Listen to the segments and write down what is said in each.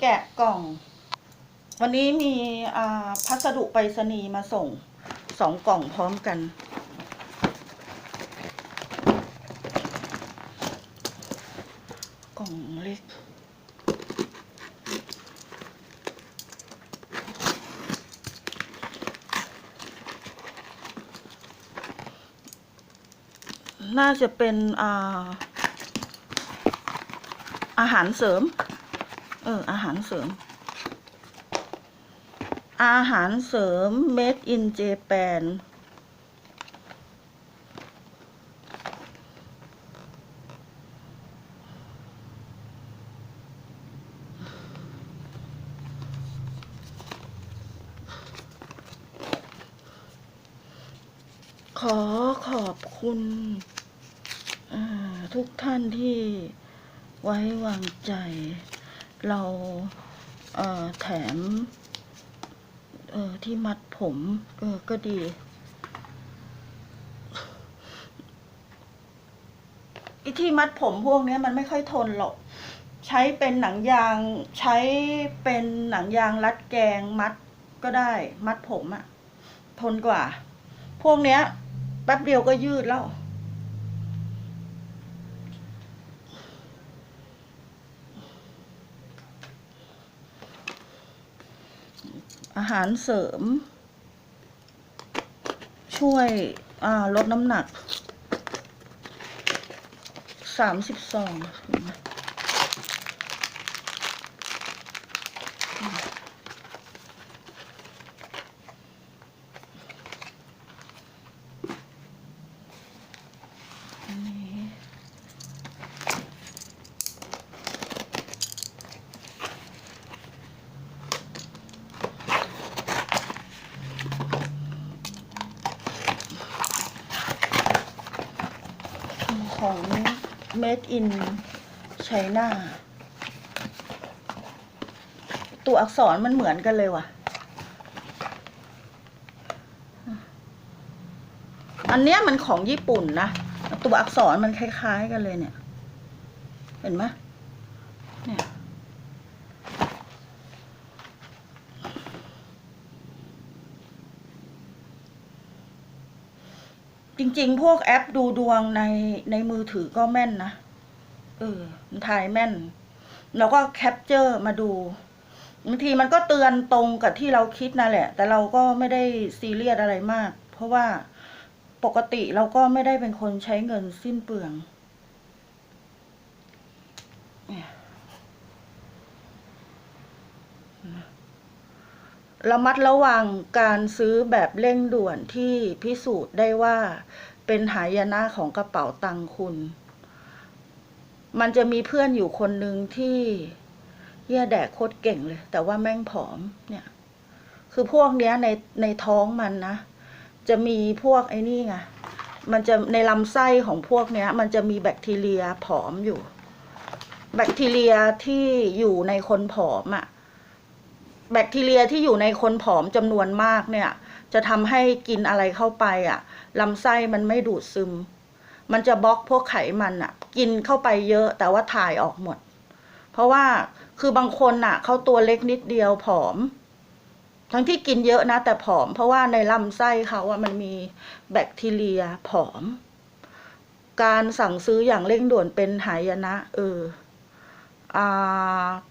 แกะกล่อง วันนี้มีพัสดุไปรษณีย์มาส่งสองกล่องพร้อมกัน กล่องเล็ก น่าจะเป็นอาอาหารเสริม ออ อาหารเสริม อาหารเสริม made in Japan ขอขอบคุณทุกท่านที่ไว้วางใจ เราเแถมที่มัดผมก็ดีไอ้ที่มัดผมพวกนี้มันไม่ค่อยทนหรอก ใช้เป็นหนังยางใช้เป็นหนังยางรัดแกงมัดก็ได้ มัดผมอะทนกว่า พวกเนี้ย แป๊บเดียวก็ยืดแล้ว อาหารเสริม ช่วยลดน้ำหนักสามสิบสอง ของ made in China ตัวอักษรมันเหมือนกันเลยว่ะ อันเนี้ยมันของญี่ปุ่นนะ ตัวอักษรมันคล้าย ๆ กันเลยเนี่ย เห็นไหมเนี่ย จริง ๆ พวกแอปดูดวงในในมือถือก็แม่นนะ เออ มันถ่ายแม่น แล้วก็แคปเจอร์มาดู บางทีมันก็เตือนตรงกับที่เราคิดนั่นแหละ แต่เราก็ไม่ได้ซีเรียสอะไรมาก เพราะว่าปกติเราก็ไม่ได้เป็นคนใช้เงินสิ้นเปลืองเนี่ย ระมัดระวังการซื้อแบบเร่งด่วนที่พิสูจน์ได้ว่าเป็นหายนะของกระเป๋าตังค์คุณ มันจะมีเพื่อนอยู่คนหนึ่งที่เหี้ยแดกโคตรเก่งเลย แต่ว่าแม่งผอมเนี่ย คือพวกเนี้ยในในท้องมันนะ จะมีพวกไอ้นี่ไงมันจะในลำไส้ของพวกเนี้ย มันจะมีแบคทีเรียผอมอยู่ แบคทีเรียที่อยู่ในคนผอมอะ่ะ แบคทีเรียที่อยู่ในคนผอมจำนวนมากเนี่ย จะทำให้กินอะไรเข้าไปอะ่ะลำไส้มันไม่ดูดซึม มันจะบล็อกพวกไขมันอะ่ะ กินเข้าไปเยอะแต่ว่าถ่ายออกหมด เพราะว่าคือบางคนน่ะเขาตัวเล็กนิดเดียวผอม ทั้งที่กินเยอะนะ แต่ผอม เพราะว่าในลำไส้เขาอะมันมีแบคทีเรียผอม การสั่งซื้ออย่างเร่งด่วนเป็นหายนะ เออ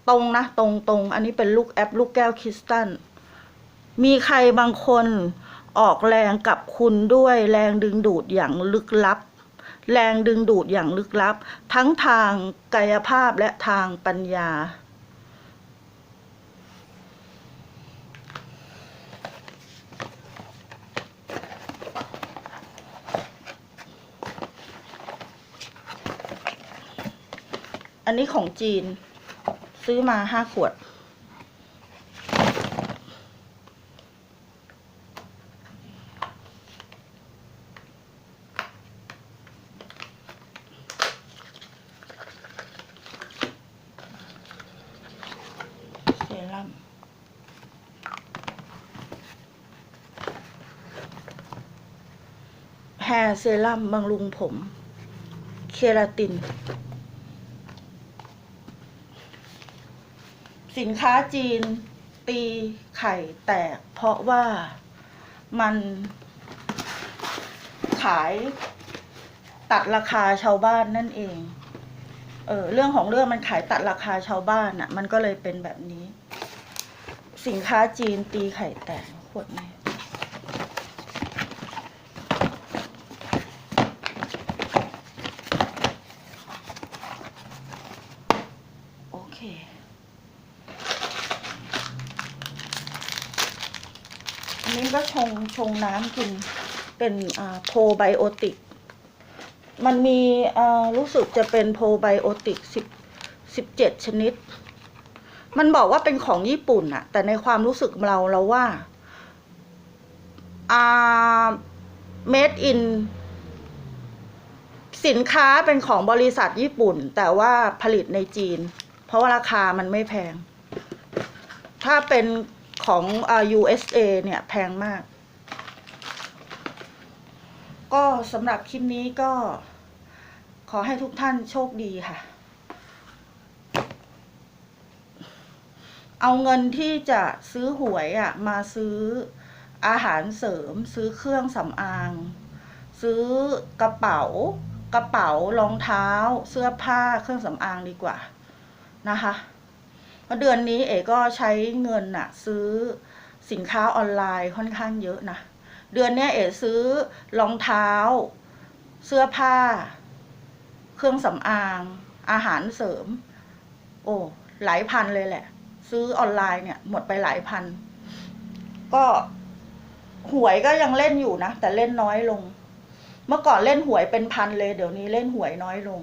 ตรงนะตรงตรงอันนี้เป็นลูกแอปลูกแก้วคริสตัลมีใครบางคนออกแรงกับคุณด้วยแรงดึงดูดอย่างลึกลับ แรงดึงดูดอย่างลึกลับ ทั้งทางกายภาพและทางปัญญา อันนี้ของจีน ซื้อมาห้าขวด เซรั่มแฮร์เซรั่มบำรุงผม เคราติน สินค้าจีนตีไข่แตก เพราะว่ามันขายตัดราคาชาวบ้านนั่นเอง เออเรื่องของเรื่องมันขายตัดราคาชาวบ้านอะ่ะ มันก็เลยเป็นแบบนี้ สินค้าจีนตีไข่แตกขวดนี้โอเค นี้ก็ชงชงน้ำกินเป็นโพไบโอติก มันมีรู้สึกจะเป็นโพไบโอติกสิบสิบเจ็ดชนิด มันบอกว่าเป็นของญี่ปุ่นอะแต่ในความรู้สึกเราเราว่าอ่า made in สินค้าเป็นของบริษัทญี่ปุ่น แต่ว่าผลิตในจีน เพราะว่าราคามันไม่แพง ถ้าเป็น ของอ่า USA เนี่ยแพงมาก ก็สำหรับคลิปนี้ก็ขอให้ทุกท่านโชคดีค่ะ เอาเงินที่จะซื้อหวยอะมาซื้ออาหารเสริม ซื้อเครื่องสำอาง ซื้อกระเป๋ากระเป๋ารองเท้า เสื้อผ้าเครื่องสำอางดีกว่านะคะ เพราะเดือนนี้เอ๋ก็ใช้เงินน่ะซื้อสินค้าออนไลน์ค่อนข้างเยอะนะ เดือนนี้เอ๋ซื้อรองเท้า เสื้อผ้า เครื่องสำอาง อาหารเสริม โอ้หลายพันเลยแหละ ซื้อออนไลน์เนี่ย หมดไปหลายพัน ก็หวยก็ยังเล่นอยู่นะ แต่เล่นน้อยลง เมื่อก่อนเล่นหวยเป็นพันเลย เดี๋ยวนี้เล่นหวยน้อยลง